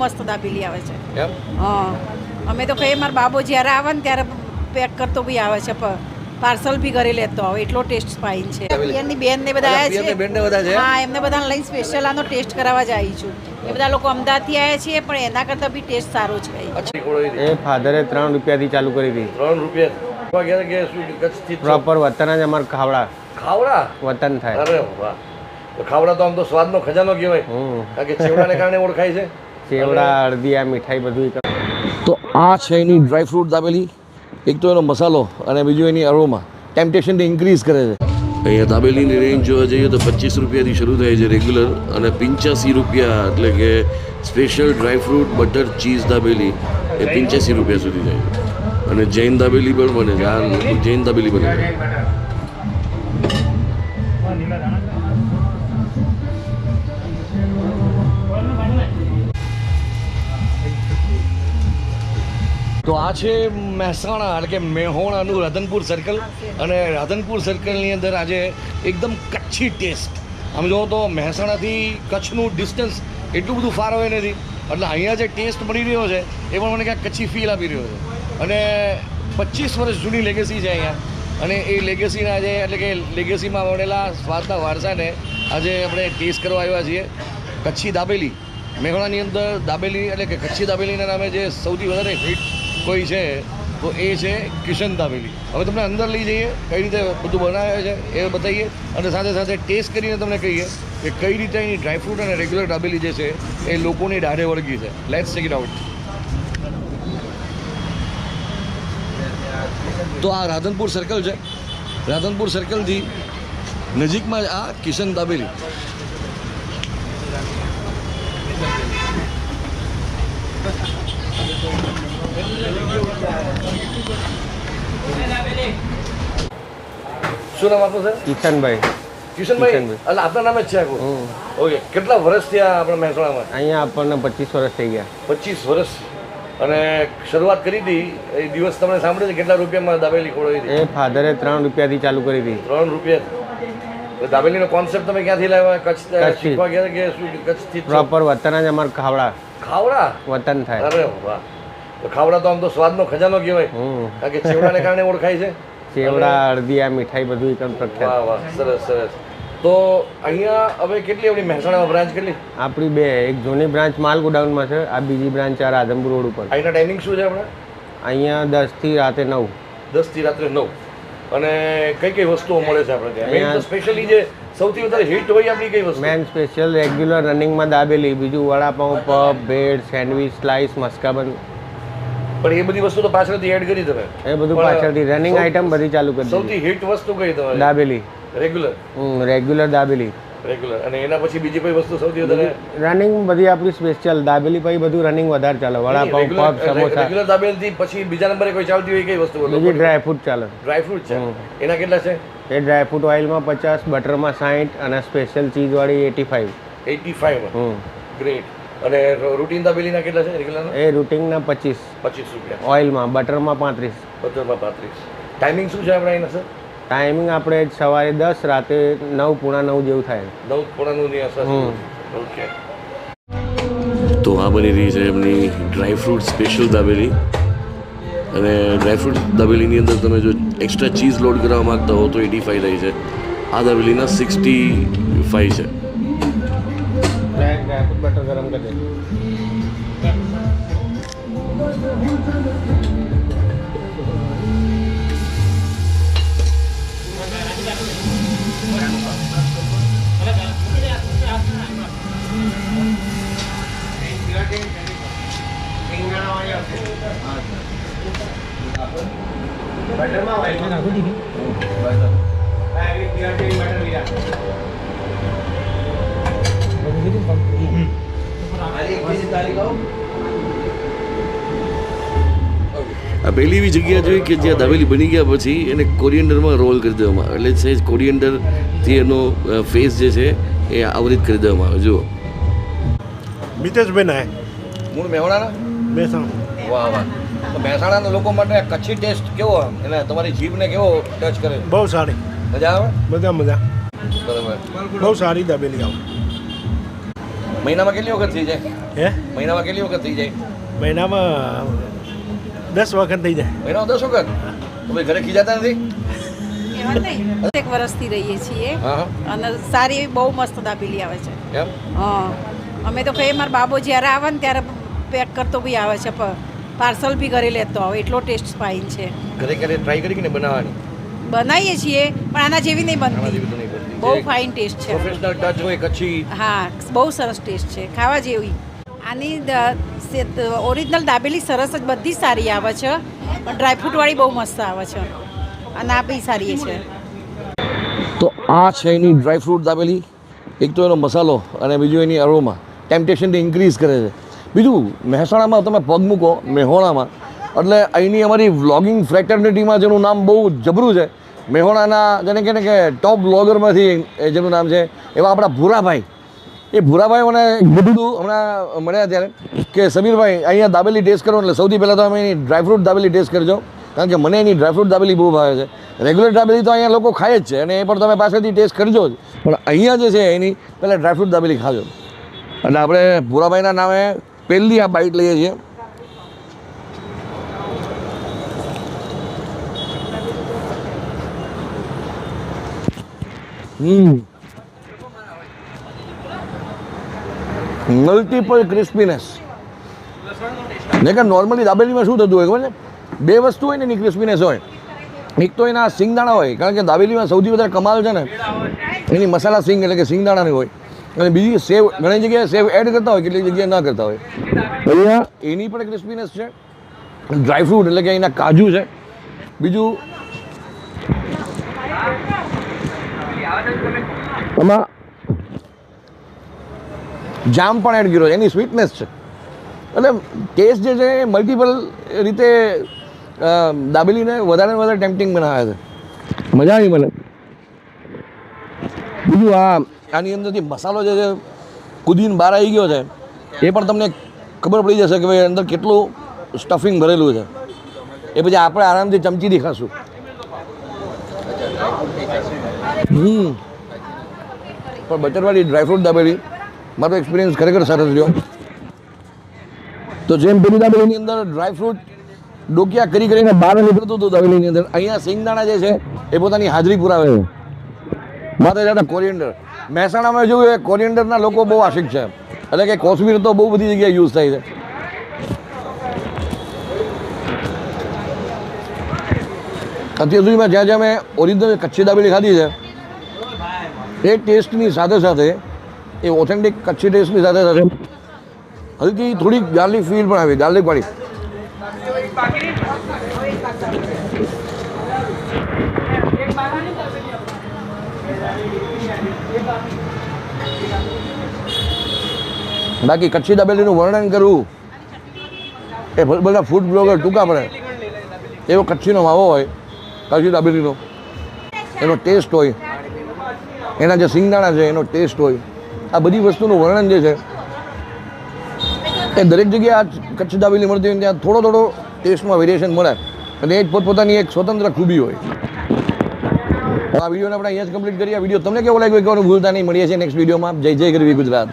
મસ્ત દાબેલી આવે છે. હા. અમે તો કહીએ મારા બાબો જ્યારે આવે ને ત્યારે પેક કરતો બી આવે છે પાર્સલ બી ઘરે લેતો આવે એટલો ટેસ્ટ ફાઇન છે. પિયરની બેન ને બધા આવ્યા બધા છે? હા એમને બધાને લઈને સ્પેશિયલ આનો ટેસ્ટ કરાવવા જ આવી છું. એ બધા લોકો અમદાવાદથી આવ્યા છીએ પણ એના કરતાં બી ટેસ્ટ સારો છે. એ ફાધરે ત્રણ રૂપિયાથી ચાલુ કરી હતી. ત્રણ રૂપિયા? પ્રોપર વતન જ અમાર ખાવડા. ખાવડા? વતન થાય. અરે વાહ. ખાવડા તો આમ તો સ્વાદનો ખજાનો કહેવાય. કારણ કે ચેવડાને કારણે ઓળખાય છે. ચેવડા અડદી આ મીઠાઈ બધું તો આ છે એની ડ્રાયફ્રૂટ દાબેલી. એક તો એનો મસાલો અને બીજું એની અરોમા ટેમ્પટેશનને ઇન્ક્રીઝ કરે છે. અહીંયા દાબેલીની રેન્જ જોવા જઈએ તો પચીસ રૂપિયાથી શરૂ થાય છે રેગ્યુલર અને પંચ્યાસી રૂપિયા એટલે કે special dry fruit butter cheese dabeli એ પંચ્યાસી રૂપિયા સુધી જાય છે. અને જૈન દાબેલી પણ બને છે. આ જૈન દાબેલી બને છે. તો આ છે મહેસાણા, એટલે કે મેહોણાનું રાધનપુર સર્કલ અને રાધનપુર સર્કલની અંદર આજે એકદમ કચ્છી ટેસ્ટ આમ જુઓ તો મહેસાણાથી કચ્છનું ડિસ્ટન્સ એટલું બધું ફાર હોય નથી. એટલે અહીંયા જે ટેસ્ટ મળી રહ્યો છે, એ પણ મને ક્યાંક કચ્છી ફીલ આપી રહ્યો છે. અને પચીસ વર્ષ જૂની લેગેસી છે અહીંયા. અને એ લેગેસીના આજે, એટલે કે લેગેસીમાં મળેલા સ્વાદના વારસાને આજે આપણે ટેસ્ટ કરવા આવ્યા છીએ. કચ્છી દાબેલી. મેઘાણાની અંદર દાબેલી, એટલે કે કચ્છી દાબેલીના નામે જે સૌથી વધારે હિટ કોઈ છે, તો એ છે કિશન દાબેલી હવે તમને અંદર લઈ જઈએ, કઈ રીતે બધું બનાવે છે, એ બતાવીએ. અને સાથે સાથે ટેસ્ટ કરીને તમને કહીએ કે કઈ રીતે એની ડ્રાયફ્રૂટ અને રેગ્યુલર દાબેલી જે છે, એ લોકોની દાઢે વળગી છે. લેટ્સ ચેક ઇટ આઉટ તો આ રાધનપુર સર્કલ છે. રાધનપુર સર્કલથી નજીકમાં આ કિશન દાબેલી શું નામ આપનું સર કિશનભાઈ. કિશનભાઈ. એટલે આપના નામે જ છે આખું? ઓકે કેટલા વર્ષ થયા આપણા મહેસાણામાં? અહીંયા આપણને પચીસ વર્ષ થઈ ગયા. પચીસ વર્ષ. અને શરૂઆત કરી હતી એ દિવસ તમને સાંભળ્યું છે કેટલા રૂપિયામાં દાબેલી ખોળવી હતી? એ ફાધરે ત્રણ રૂપિયાથી ચાલુ કરી હતી. ત્રણ રૂપિયા. તો દાબેલીનો કોન્સેપ્ટ તમે ક્યાંથી લાવ્યા? કચ્છ શીખવા ગયા કે શું કચ્છથી પ્રોપર વતન જ અમારું ખાવડા. ખાવડા? વતન થાય. અરે વાહ. તો ખાવડા તો આમ તો સ્વાદનો ખજાનો કહેવાય. કારણ કે ચેવડાને કારણે ઓળખાય છે. ચેવડા અડદી આ મીઠાઈ બધું વાહ પ્રખ્યાત. વાહ સરસ સરસ. તો અહીંયા હવે કેટલી આપણી મહેસાણામાં બ્રાન્ચ કેટલી? આપણી બે એક જૂની બ્રાન્ચ માલ ગોડાઉનમાં છે આ બીજી બ્રાન્ચ આ રાધનપુર રોડ ઉપર. અહીંના ટાઈમિંગ શું છે આપણે અહીંયા દસથી રાતે નવ. દસથી રાત્રે નવ. અને કઈ કઈ વસ્તુઓ મળે છે આપણે ત્યાં? અહીંયા- સ્પેશિયલી જે સૌથી વધારે હિટ હોય આપણી કઈ વસ્તુ? મેન સ્પેશિયલ રેગ્યુલર રનિંગમાં દાબેલી બીજું vada pav puff bread sandwich slice maska bun પણ એ બધી વસ્તુ તો પાછળથી એડ કરી તમે એ બધું પાછળથી રનિંગ આઈટમ બધી ચાલુ કરી સૌથી હિટ વસ્તુ કઈ તમારી? Dabeli. Regular hmm regular dabeli. Regular અને એના પછી બીજી કોઈ વસ્તુ સૌથી વધારે? રનિંગ બધી આપણી સ્પેશિયલ દાબેલી પછી બધું રનિંગ વધારે ચાલે. વડાપાઉં પફ સમોસા. રેગ્યુલર દાબેલી પછી બીજા નંબરે કોઈ ચાલતી હોય કઈ વસ્તુ બીજી ડ્રાય ફ્રૂટ ચાલે. ડ્રાયફ્રૂટ છે. એના કેટલા છે? એ ડ્રાય ફ્રૂટ ઓઇલમાં પચાસ બટરમાં સાઠ અને special ચીઝવાળી eighty five eighty five hmm. Great અને રૂટીન દાબેલીના કેટલા છે રેગ્યુલરના એ રૂટિંગના પચીસ. પચીસ રૂપિયા. ઓઇલમાં બટરમાં પાંત્રીસ. બટરમાં પાંત્રીસ. ટાઈમિંગ શું છે આપણે એના સર ટાઈમિંગ આપણે સવારે દસ રાતે નવ પૂણા નવ જેવું થાય. નવ પોણાનું ની આસપાસ. ઓકે. તો આ બની રહી છે એમની ડ્રાય ફ્રૂટ સ્પેશિયલ દાબેલી. અને ડ્રાય ફ્રૂટ દાબેલીની અંદર તમે જો એક્સ્ટ્રા ચીઝ લોડ કરવા માંગતા હો તો એટી ફાઈવ રહી છે. આ દાબેલીના સિક્સટી ફાઈવ છે. takut butter garam gede. આ પહેલી એવી જગ્યા જોઈ કે જ્યાં દાબેલી બની ગયા પછી એને કોરિયન્ડરમાં રોલ કરી દેવામાં આવે. એટલે સહેજ કોરિયન્ડરથી એનો ફેસ જે છે એ આવરિત કરી દેવામાં આવે. જુઓ. મિતેશભાઈ નાય મૂળ મહેવાડાના મહેસાણા વાહ વાહ. તો મહેસાણાના લોકો માટે કચ્છી ટેસ્ટ કેવો? એને તમારી જીભને કેવો ટચ કરે? બહુ સારી. મજા આવે? મજા મજા. બરાબર. બહુ સારી દાબેલી આવું. મહિનામાં કેટલી વખત થઈ જાય? હે? મહિનામાં કેટલી વખત થઈ જાય? મહિનામાં દસ વખત થઈ જાય. મહિનામાં દસ વખત? તમે ઘરે ખીજાતા નથી? એક વર્ષથી રહીએ છીએ. અને સારી એવી બહુ મસ્ત દાબેલી આવે છે. હા. અમે તો કહીએ મારા બાબો જ્યારે આવે ને ત્યારે પેક કરતો બી આવે છે પાર્સલ બી ઘરે લેતો આવે. એટલો ટેસ્ટ ફાઇન છે. ઘરે ક્યારે ટ્રાય કરી કે ને બનાવવાની? બનાવીએ છીએ પણ આના જેવી નહીં બનતી. બહુ ફાઇન ટેસ્ટ છે. પ્રોફેશનલ ટચ હોય કચ્છી. હા બહુ સરસ ટેસ્ટ છે. ખાવા જેવી. આની ઓરિજિનલ દાબેલી સરસ જ બધી સારી આવે છે. પણ ડ્રાયફ્રૂટવાળી બહુ મસ્ત આવે છે. અને આ બી સારી છે. તો આ છે એની ડ્રાયફ્રૂટ દાબેલી. એક તો એનો મસાલો અને બીજું એની અરોમા ટેમ્પટેશનને ઇન્ક્રીઝ કરે છે. બીજું મહેસાણામાં તમે પગ મૂકો મેહોણામાં એટલે અહીંની અમારી વ્લોગિંગ ફ્રેટર્નિટીમાં જેનું નામ બહુ જબરું છે, મેહોણાના જેને કહે કે ટોપ વ્લોગરમાંથી એ જેનું નામ છે, એવા આપણા ભૂરાભાઈ. એ ભૂરાભાઈ મને બધું હમણાં મળ્યા ત્યારે કે સમીરભાઈ, અહીંયા દાબેલી ટેસ્ટ કરો એટલે સૌથી પહેલાં તો અમે એની ડ્રાયફ્રૂટ દાબેલી ટેસ્ટ કરજો, કારણ કે મને એની ડ્રાયફ્રૂટ દાબેલી બહુ ભાવે છે. રેગ્યુલર દાબેલી તો અહીંયા લોકો ખાય જ છે અને એ પણ તમે પાસેથી ટેસ્ટ કરજો જ. પણ અહીંયા જે છે એની, પહેલાં ડ્રાયફ્રૂટ દાબેલી ખાજો. એટલે આપણે ભૂરાભાઈના નામે પહેલી આ બાઇટ લઈએ છીએ. મલ્ટિપલ ક્રિસ્પીનેસ કે નોર્મલી દાબેલીમાં શું થતું હોય ખબર છે? બે વસ્તુ હોય ને એની ક્રિસ્પીનેસ હોય. એક તો એના સિંગદાણા હોય કારણ કે દાબેલીમાં સૌથી વધારે કમાલ છે ને એની મસાલા સિંગ એટલે કે સિંગદાણાની હોય. અને બીજી સેવ ઘણી જગ્યાએ સેવ એડ કરતા હોય કેટલીક જગ્યાએ ના કરતા હોય. અહીંયા એની પણ ક્રિસ્પીનેસ છે. ડ્રાયફ્રૂટ એટલે કે એના કાજુ છે. બીજું આમાં જામ પણ એડ કર્યો છે. એની સ્વીટનેસ છે. એટલે ટેસ્ટ જે છે એ મલ્ટિપલ રીતે દાબેલીને વધારે વધારે ટેમ્પટિંગ બનાવે છે. મજા આવી મને. બીજું આ, આની અંદરથી મસાલો જે છે, કુદીને બહાર આવી ગયો છે, એ પણ તમને ખબર પડી જશે કે ભાઈ અંદર કેટલું સ્ટફિંગ ભરેલું છે. એ પછી આપણે આરામથી ચમચીથી દેખાશું. હમ. પણ બટરવાળી ડ્રાયફ્રૂટ દાબેલી, મારો એક્સપિરિયન્સ ખરેખર સરસ રહ્યો. તો જેમ પેલી દાબેલીની અંદર ડ્રાયફ્રૂટ ડોકિયા કરી કરીને બહાર નીકળતું હતું દાબેલીની અંદર, અહીંયા સિંગદાણા જે છે, એ પોતાની હાજરી પુરાવે છે. મારે દાદા કોરિયન્ડર મહેસાણામાં જોયું એ કોરિયન્ડરના લોકો બહુ આશિક છે. એટલે કે કોથમીર તો બહુ બધી જગ્યાએ યુઝ થાય છે. અત્યાર સુધીમાં જ્યાં જ્યાં મેં ઓરિજિનલ કચ્છી દાબેલી ખાધી છે એ ટેસ્ટની સાથે સાથે, એ ઓથેન્ટિક કચ્છી ટેસ્ટની સાથે સાથે હલકી થોડીક ગાર્લિક ફીલ પણ આવી, ગાર્લિક વાળી. બાકી કચ્છી દાબેલીનું વર્ણન કરવું એ બધા ફૂડ બ્લોગર ટૂંકા પડે. એવો કચ્છીનો માવો હોય, કચ્છી દાબેલીનો. એનો ટેસ્ટ હોય. એના જે સિંગદાણા છે, એનો ટેસ્ટ હોય. આ બધી વસ્તુનું વર્ણન જે છે, એ દરેક જગ્યાએ આ કચ્છ દાબેલી મળતી હોય ત્યાં થોડો થોડો ટેસ્ટમાં વેરિએશન મળે. અને એ જ પોતપોતાની એક સ્વતંત્ર ખૂબી હોય. આ વિડીયોને આપણે અહીંયા જ કમ્પ્લીટ કરીએ. વીડિયો તમને કેવો લાગ્યો કહેવાનું ભૂલતા નહીં. મળીએ છીએ નેક્સ્ટ વિડીયોમાં. જય જય ગરવી ગુજરાત.